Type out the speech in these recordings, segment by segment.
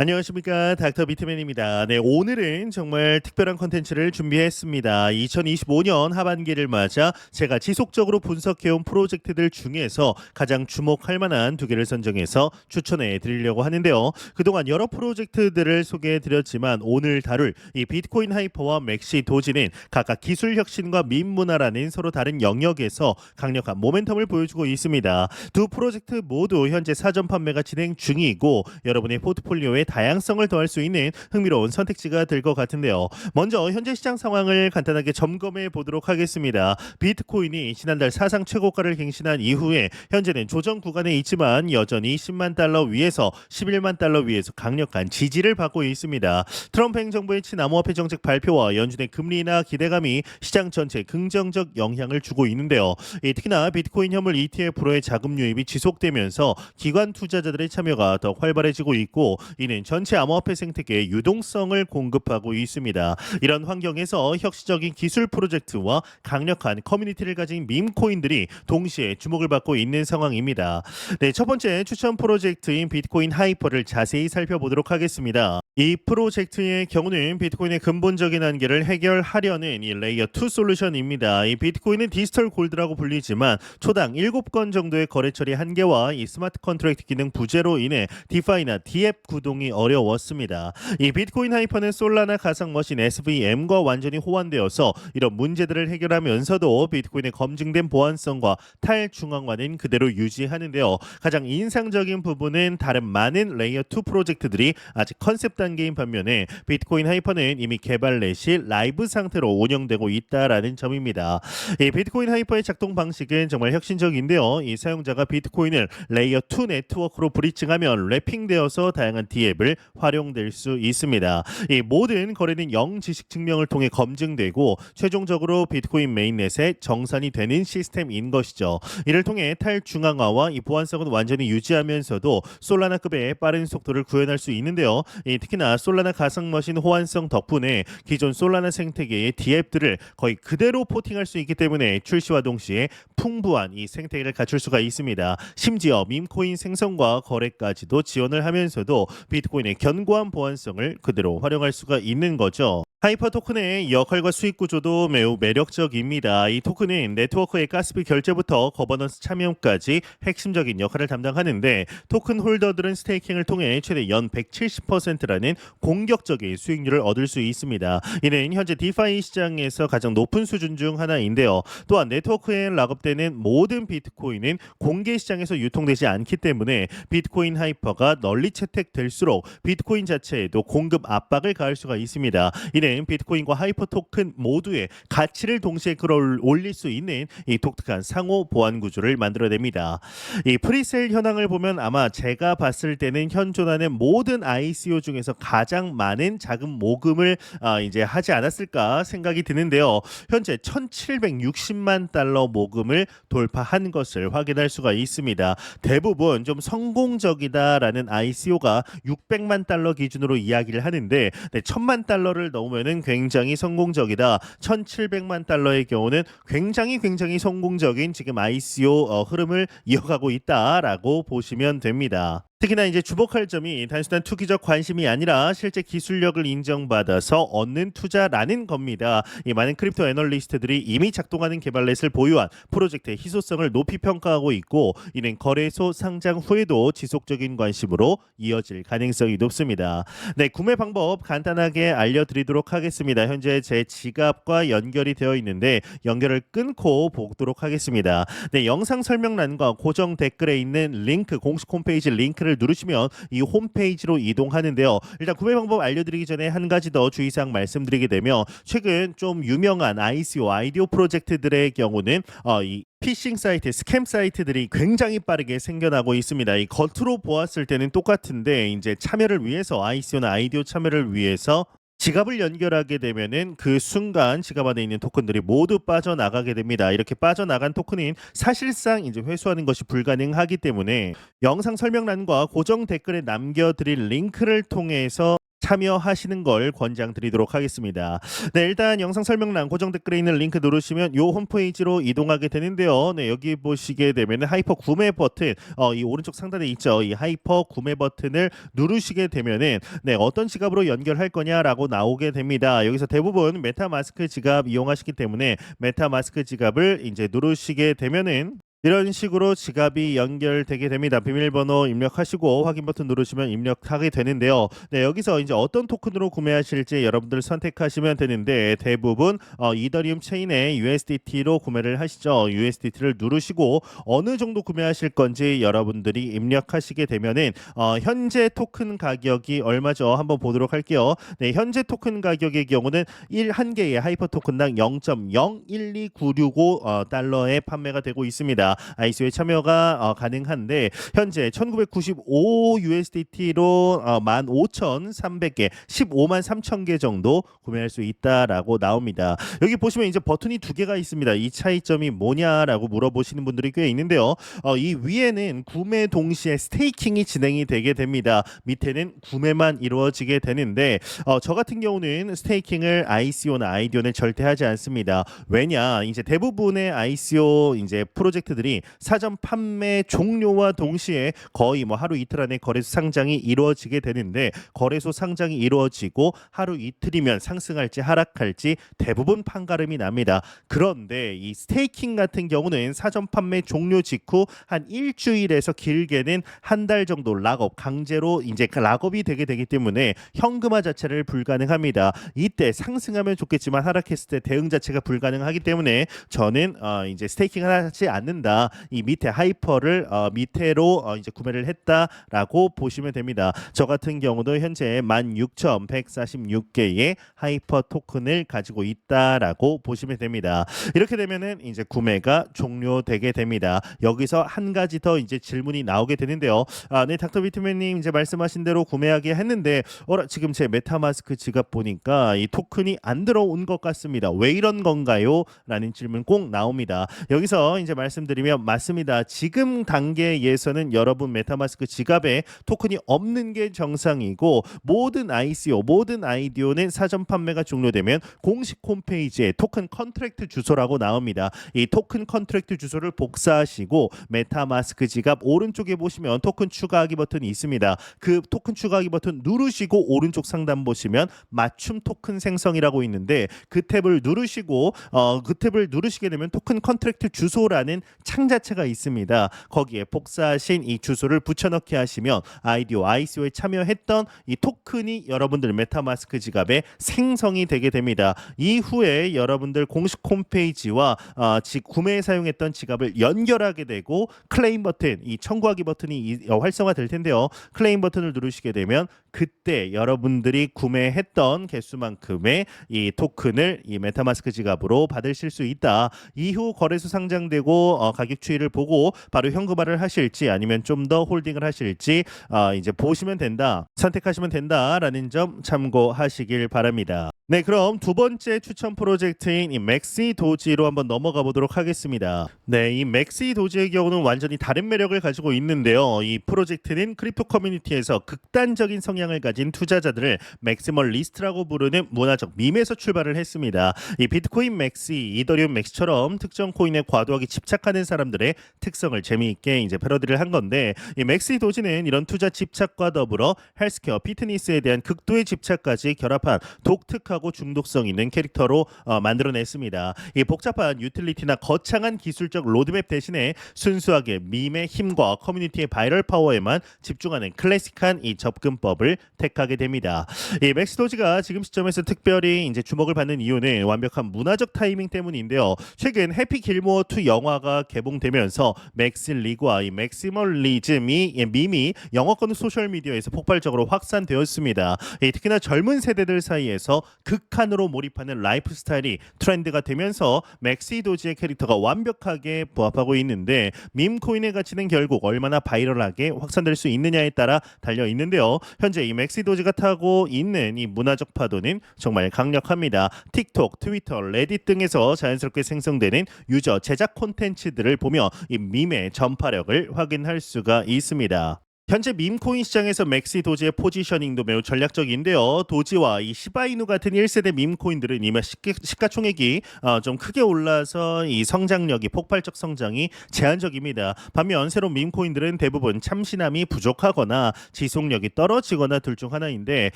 안녕하십니까 닥터 비트맨입니다. 네 오늘은 정말 특별한 컨텐츠를 준비했습니다. 2025년 하반기를 맞아 제가 지속적으로 분석해온 프로젝트들 중에서 가장 주목할 만한 두 개를 선정해서 추천해 드리려고 하는데요. 그동안 여러 프로젝트들을 소개해 드렸지만 오늘 다룰 이 비트코인 하이퍼와 맥시 도지는 각각 기술 혁신과 민문화라는 서로 다른 영역에서 강력한 모멘텀을 보여주고 있습니다. 두 프로젝트 모두 현재 사전 판매가 진행 중이고 여러분의 포트폴리오에 다양성을 더할 수 있는 흥미로운 선택지가 될 것 같은데요. 먼저 현재 시장 상황을 간단하게 점검해 보도록 하겠습니다. 비트코인이 지난달 사상 최고가를 갱신한 이후에 현재는 조정 구간에 있지만 여전히 10만 달러 위에서 11만 달러 위에서 강력한 지지를 받고 있습니다. 트럼프 행정부의 친암호화폐 정책 발표와 연준의 금리 인하 기대감이 시장 전체에 긍정적 영향을 주고 있는데요. 이 특히나 비트코인 현물 ETF로의 자금 유입이 지속되면서 기관 투자자들의 참여가 더 활발해지고 있고 이는 전체 암호화폐 생태계에 유동성을 공급하고 있습니다. 이런 환경에서 혁신적인 기술 프로젝트와 강력한 커뮤니티를 가진 밈코인들이 동시에 주목을 받고 있는 상황입니다. 네, 첫 번째 추천 프로젝트인 비트코인 하이퍼를 자세히 살펴보도록 하겠습니다. 이 프로젝트의 경우는 비트코인의 근본적인 한계를 해결하려는 이 레이어 2 솔루션입니다. 이 비트코인은 디지털 골드라고 불리지만 초당 7건 정도의 거래 처리 한계와 이 스마트 컨트랙트 기능 부재로 인해 디파이나 디앱 구동이 어려웠습니다. 이 비트코인 하이퍼는 솔라나 가상 머신 SVM과 완전히 호환되어서 이런 문제들을 해결하면서도 비트코인의 검증된 보안성과 탈중앙화는 그대로 유지하는데요. 가장 인상적인 부분은 다른 많은 레이어 2 프로젝트들이 아직 컨셉 단계인 반면에 비트코인 하이퍼는 이미 개발 내시 라이브 상태로 운영되고 있다라는 점입니다. 이 비트코인 하이퍼의 작동 방식은 정말 혁신적인데요. 이 사용자가 비트코인을 레이어 2 네트워크로 브리칭하면 래핑되어서 다양한 디 앱을 활용될 수 있습니다. 이 모든 거래는 영 지식 증명을 통해 검증되고 최종적으로 비트코인 메인넷에 정산이 되는 시스템인 것이죠. 이를 통해 탈중앙화와 이 보안성은 완전히 유지하면서도 솔라나급의 빠른 속도를 구현할 수 있는데요. 이 특히나 솔라나 가상 머신 호환성 덕분에 기존 솔라나 생태계의 디앱들을 거의 그대로 포팅할 수 있기 때문에 출시와 동시에 풍부한 이 생태계를 갖출 수가 있습니다. 심지어 밈코인 생성과 거래까지도 지원을 하면서도 비트 코인의 견고한 보안성을 그대로 활용할 수가 있는 거죠. 하이퍼 토큰의 역할과 수익 구조도 매우 매력적입니다. 이 토큰은 네트워크의 가스비 결제부터 거버넌스 참여까지 핵심적인 역할을 담당하는데 토큰 홀더들은 스테이킹을 통해 최대 연 170%라는 공격적인 수익률을 얻을 수 있습니다. 이는 현재 디파이 시장에서 가장 높은 수준 중 하나인데요. 또한 네트워크에 락업되는 모든 비트코인은 공개 시장에서 유통되지 않기 때문에 비트코인 하이퍼가 널리 채택될수록 비트코인 자체에도 공급 압박을 가할 수가 있습니다. 이는 비트코인과 하이퍼 토큰 모두의 가치를 동시에 끌어올릴 수 있는 이 독특한 상호 보안 구조를 만들어냅니다. 이 프리세일 현황을 보면 아마 제가 봤을 때는 현존하는 모든 ICO 중에서 가장 많은 자금 모금을 아, 이제 하지 않았을까 생각이 드는데요. 현재 1,760만 달러 모금을 돌파한 것을 확인할 수가 있습니다. 대부분 좀 성공적이다라는 ICO가 600만 달러 기준으로 이야기를 하는데 네, 1000만 달러를 넘으면 은 굉장히 성공적이다. 1700만 달러의 경우는 굉장히 굉장히 성공적인 지금 ICO 어, 흐름을 이어가고 있다라고 보시면 됩니다. 특히나 이제 주목할 점이 단순한 투기적 관심이 아니라 실제 기술력을 인정받아서 얻는 투자라는 겁니다. 이 많은 크립토 애널리스트들이 이미 작동하는 개발넷을 보유한 프로젝트의 희소성을 높이 평가하고 있고 이는 거래소 상장 후에도 지속적인 관심으로 이어질 가능성이 높습니다. 네, 구매 방법 간단하게 알려드리도록 하겠습니다. 현재 제 지갑과 연결이 되어 있는데 연결을 끊고 보도록 하겠습니다. 네, 영상 설명란과 고정 댓글에 있는 링크 공식 홈페이지 링크를 누르시면 이 홈페이지로 이동하는데요. 일단 구매 방법 알려드리기 전에 한 가지 더 주의사항 말씀드리게 되면 최근 좀 유명한 ICO 아이디오 프로젝트들의 경우는 어, 이 피싱 사이트, 스캠 사이트들이 굉장히 빠르게 생겨나고 있습니다. 이 겉으로 보았을 때는 똑같은데 이제 참여를 위해서 ICO나 아이디오 참여를 위해서 지갑을 연결하게 되면은 그 순간 지갑 안에 있는 토큰들이 모두 빠져나가게 됩니다. 이렇게 빠져나간 토큰은 사실상 이제 회수하는 것이 불가능하기 때문에 영상 설명란과 고정 댓글에 남겨드릴 링크를 통해서 참여하시는 걸 권장드리도록 하겠습니다. 네, 일단 영상 설명란 고정 댓글에 있는 링크 누르시면 요 홈페이지로 이동하게 되는데요. 네, 여기 보시게 되면 하이퍼 구매 버튼, 어, 이 오른쪽 상단에 있죠. 이 하이퍼 구매 버튼을 누르시게 되면은 네, 어떤 지갑으로 연결할 거냐라고 나오게 됩니다. 여기서 대부분 메타마스크 지갑 이용하시기 때문에 메타마스크 지갑을 이제 누르시게 되면은 이런 식으로 지갑이 연결되게 됩니다. 비밀번호 입력하시고 확인 버튼 누르시면 입력하게 되는데요. 네, 여기서 이제 어떤 토큰으로 구매하실지 여러분들 선택하시면 되는데 대부분 어, 이더리움 체인의 USDT로 구매를 하시죠. USDT를 누르시고 어느 정도 구매하실 건지 여러분들이 입력하시게 되면은 어, 현재 토큰 가격이 얼마죠? 한번 보도록 할게요. 네, 현재 토큰 가격의 경우는 1 한 개의 하이퍼 토큰당 0.012965 어, 달러에 판매가 되고 있습니다. ICO에 참여가 어, 가능한데 현재 1995 USDT로 어, 15,300개, 15만 3천 개 정도 구매할 수 있다라고 나옵니다. 여기 보시면 이제 버튼이 두 개가 있습니다. 이 차이점이 뭐냐라고 물어보시는 분들이 꽤 있는데요. 어, 이 위에는 구매 동시에 스테이킹이 진행이 되게 됩니다. 밑에는 구매만 이루어지게 되는데 어, 저 같은 경우는 스테이킹을 ICO나 아이디오는 절대 하지 않습니다. 왜냐 이제 대부분의 ICO 이제 프로젝 트들이 사전 판매 종료와 동시에 거의 뭐 하루 이틀 안에 거래소 상장이 이루어지게 되는데 거래소 상장이 이루어지고 하루 이틀이면 상승할지 하락할지 대부분 판가름이 납니다. 그런데 이 스테이킹 같은 경우는 사전 판매 종료 직후 한 일주일에서 길게는 한 달 정도 락업 강제로 이제 그 락업이 되게 되기 때문에 현금화 자체를 불가능합니다. 이때 상승하면 좋겠지만 하락했을 때 대응 자체가 불가능하기 때문에 저는 어 이제 스테이킹을 하지 않는다. 이 밑에 하이퍼를 어 밑에로 어 이제 구매를 했다라고 보시면 됩니다. 저 같은 경우도 현재 16,146개의 하이퍼 토큰을 가지고 있다라고 보시면 됩니다. 이렇게 되면은 이제 구매가 종료되게 됩니다. 여기서 한 가지 더 이제 질문이 나오게 되는데요. 아, 네, 닥터 비트맨님 이제 말씀하신 대로 구매하게 했는데 어라 지금 제 메타마스크 지갑 보니까 이 토큰이 안 들어온 것 같습니다. 왜 이런 건가요? 라는 질문 꼭 나옵니다. 여기서 이제 말씀드 리면 맞습니다. 지금 단계에서는 여러분 메타마스크 지갑에 토큰이 없는 게 정상이고 모든 ICO, 모든 아이디오는 사전 판매가 종료되면 공식 홈페이지에 토큰 컨트랙트 주소라고 나옵니다. 이 토큰 컨트랙트 주소를 복사하시고 메타마스크 지갑 오른쪽에 보시면 토큰 추가하기 버튼이 있습니다. 그 토큰 추가하기 버튼 누르시고 오른쪽 상단 보시면 맞춤 토큰 생성이라고 있는데 그 탭을 누르시고 어, 그 탭을 누르시게 되면 토큰 컨트랙트 주소라는 창 자체가 있습니다. 거기에 복사하신 이 주소를 붙여넣기 하시면 아이디오 ICO에 참여했던 이 토큰이 여러분들 메타마스크 지갑에 생성이 되게 됩니다. 이후에 여러분들 공식 홈페이지와 어, 지, 구매에 사용했던 지갑을 연결하게 되고 클레임 버튼, 이 청구하기 버튼이 이, 어, 활성화될 텐데요. 클레임 버튼을 누르시게 되면 그때 여러분들이 구매했던 개수만큼의 이 토큰을 이 메타마스크 지갑으로 받으실 수 있다. 이후 거래소 상장되고 어, 가격 추이를 보고 바로 현금화를 하실지 아니면 좀 더 홀딩을 하실지 어, 이제 보시면 된다. 선택하시면 된다라는 점 참고하시길 바랍니다. 네, 그럼 두 번째 추천 프로젝트인 이 맥시 도지로 한번 넘어가 보도록 하겠습니다. 네, 이 맥시 도지의 경우는 완전히 다른 매력을 가지고 있는데요. 이 프로젝트는 크립토 커뮤니티에서 극단적인 성향을 가진 투자자들을 맥시멀 리스트라고 부르는 문화적 밈에서 출발을 했습니다. 이 비트코인 맥시, 이더리움 맥시처럼 특정 코인에 과도하게 집착하는 사람들의 특성을 재미있게 이제 패러디를 한 건데 이 맥시 도지는 이런 투자 집착과 더불어 헬스케어, 피트니스에 대한 극도의 집착까지 결합한 독특 하고 중독성 있는 캐릭터로 어, 만들어냈습니다. 이 복잡한 유틸리티나 거창한 기술적 로드맵 대신에 순수하게 밈의 힘과 커뮤니티의 바이럴 파워에만 집중하는 클래식한 이 접근법을 택하게 됩니다. 이 맥스 도지가 지금 시점에서 특별히 이제 주목을 받는 이유는 완벽한 문화적 타이밍 때문인데요. 최근 해피 길모어 2 영화가 개봉되면서 맥스 리그와 이 맥시멀리즘이 이 밈이 영어권 소셜 미디어에서 폭발적으로 확산되었습니다. 이 특히나 젊은 세대들 사이에서 극한으로 몰입하는 라이프 스타일이 트렌드가 되면서 맥시 도지의 캐릭터가 완벽하게 부합하고 있는데 밈 코인의 가치는 결국 얼마나 바이럴하게 확산될 수 있느냐에 따라 달려 있는데요. 현재 이 맥시 도지가 타고 있는 이 문화적 파도는 정말 강력합니다. 틱톡, 트위터, 레딧 등에서 자연스럽게 생성되는 유저 제작 콘텐츠들을 보며 이 밈의 전파력을 확인할 수가 있습니다. 현재 밈코인 시장에서 맥시 도지의 포지셔닝도 매우 전략적인데요. 도지와 이 시바이누 같은 1세대 밈코인들은 이미 시가, 시가총액이 어, 좀 크게 올라서 이 성장력이 폭발적 성장이 제한적입니다. 반면 새로운 밈코인들은 대부분 참신함이 부족하거나 지속력이 떨어지거나 둘 중 하나인데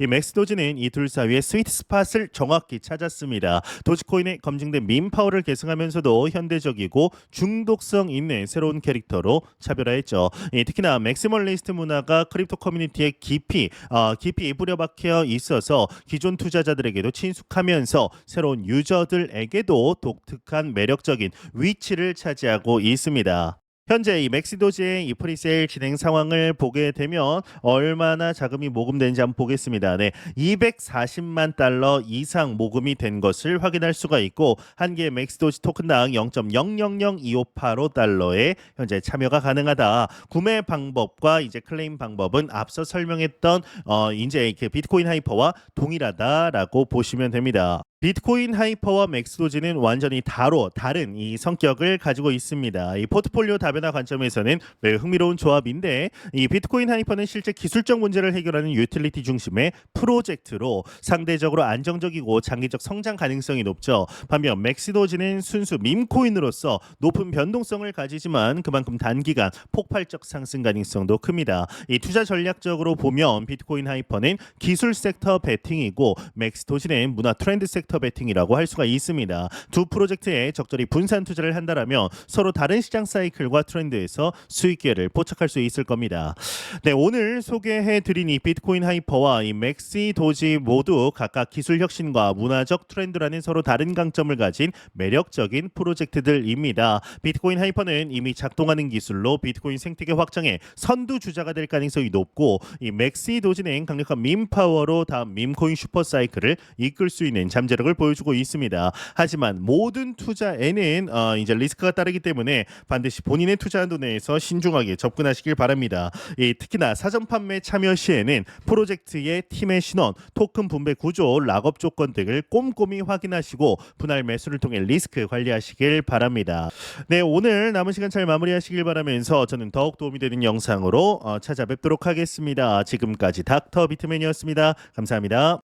이 맥스 도지는 이 둘 사이의 스위트 스팟을 정확히 찾았습니다. 도지코인의 검증된 밈 파워를 계승하면서도 현대적이고 중독성 있는 새로운 캐릭터로 차별화했죠. 예, 특히나 맥시멀리스트 문화가 크립토 커뮤니티에 깊이 어, 깊이 뿌려박혀 있어서 기존 투자자들에게도 친숙하면서 새로운 유저들에게도 독특한 매력적인 위치를 차지하고 있습니다. 현재 이 맥시도지의 이 프리세일 진행 상황을 보게 되면 얼마나 자금이 모금되는지 한번 보겠습니다. 네, 240만 달러 이상 모금이 된 것을 확인할 수가 있고 한 개의 맥시도지 토큰당 0.000258호 달러에 현재 참여가 가능하다. 구매 방법과 이제 클레임 방법은 앞서 설명했던 어 이제 이렇게 비트코인 하이퍼와 동일하다라고 보시면 됩니다. 비트코인 하이퍼와 맥스도지는 완전히 다로 다른 이 성격을 가지고 있습니다. 이 포트폴리오 다변화 관점에서는 매우 흥미로운 조합인데 이 비트코인 하이퍼는 실제 기술적 문제를 해결하는 유틸리티 중심의 프로젝트로 상대적으로 안정적이고 장기적 성장 가능성이 높죠. 반면 맥시도지는 순수 밈코인으로서 높은 변동성을 가지지만 그만큼 단기간 폭발적 상승 가능성도 큽니다. 이 투자 전략적으로 보면 비트코인 하이퍼는 기술 섹터 베팅이고 맥스도지는 문화 트렌드 섹터 베팅이라고 할 수가 있습니다. 두 프로젝트에 적절히 분산 투자를 한다면 서로 다른 시장 사이클과 트렌드에서 수익 기회를 포착할 수 있을 겁니다. 네, 오늘 소개해 드린 이 비트코인 하이퍼와 이 맥시 도지 모두 각각 기술 혁신과 문화적 트렌드라는 서로 다른 강점을 가진 매력적인 프로젝트들입니다. 비트코인 하이퍼는 이미 작동하는 기술로 비트코인 생태계 확장에 선두 주자가 될 가능성이 높고 이 맥시 도지는 강력한 밈 파워로 다음 밈코인 슈퍼 사이클을 이끌 수 있는 잠재력 을 보여주고 있습니다. 하지만 모든 투자에는 어, 이제 리스크가 따르기 때문에 반드시 본인의 투자 한도 내에서 신중하게 접근하시길 바랍니다. 이 특히나 사전 판매 참여 시에는 프로젝트의 팀의 신원, 토큰 분배 구조, 락업 조건 등을 꼼꼼히 확인하시고 분할 매수를 통해 리스크 관리하시길 바랍니다. 네, 오늘 남은 시간 잘 마무리하시길 바라면서 저는 더욱 도움이 되는 영상으로 어, 찾아뵙도록 하겠습니다. 지금까지 닥터 비트맨이었습니다. 감사합니다.